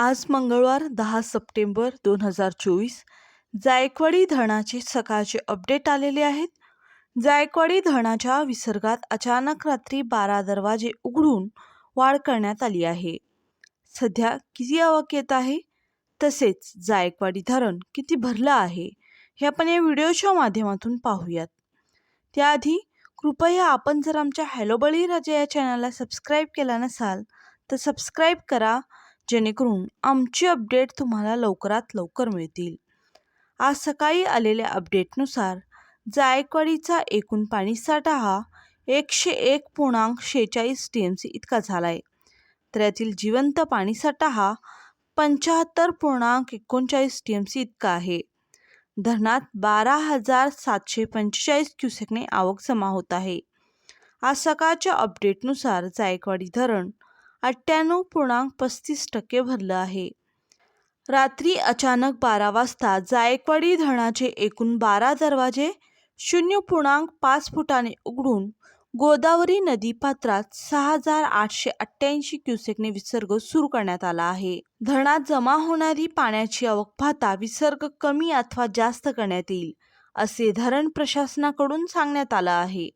आज मंगळवार दहा सप्टेंबर दोन हजार चोवीस. जायकवाडी धरणाचे सकाळचे अपडेट आलेले आहेत. जायकवाडी धरणाच्या विसर्गात अचानक रात्री बारा दरवाजे उघडून वाढ करण्यात आली आहे. सध्या किती आवक येत आहे? तसेच जायकवाडी धरण किती भरलं आहे? हे आपण या व्हिडिओच्या माध्यमातून पाहूयात. त्याआधी कृपया आपण जर आमच्या हॅलो बळी राजा या चॅनलला सबस्क्राईब केला नसाल तर सबस्क्राईब करा जेणेकरून आमची अपडेट तुम्हाला लवकरात लवकर मिळतील. आज सकाळी आलेल्या अपडेटनुसार जायकवाडीचा एकूण पाणीसाठा हा एकशे एक पूर्णांक शेहेचाळीस टी एम सी इतका झाला आहे तर यातील जिवंत पाणीसाठा हा पंच्याहत्तर पूर्णांक एकोणचाळीस टी एम सी इतका आहे. धरणात बारा हजार सातशे पंचेचाळीस क्युसेकने आवक जमा होत आहे. आज सकाळच्या अपडेटनुसार जायकवाडी धरण अठ्ठ्याण्णव पूर्णांक पस्तीस टक्के भरलं आहे. रात्री अचानक बारा वाजता जायकवाडी धरणाचे एकूण बारा दरवाजे शून्य पूर्णांक पाच फुटाने उघडून गोदावरी नदी पात्रात सहा हजार आठशे अठ्ठ्याऐंशी क्युसेकने विसर्ग सुरू करण्यात आला आहे. धरणात जमा होणारी पाण्याची आवक पाहता विसर्ग कमी अथवा जास्त करण्यात येईल असे धरण प्रशासनाकडून सांगण्यात आलं आहे.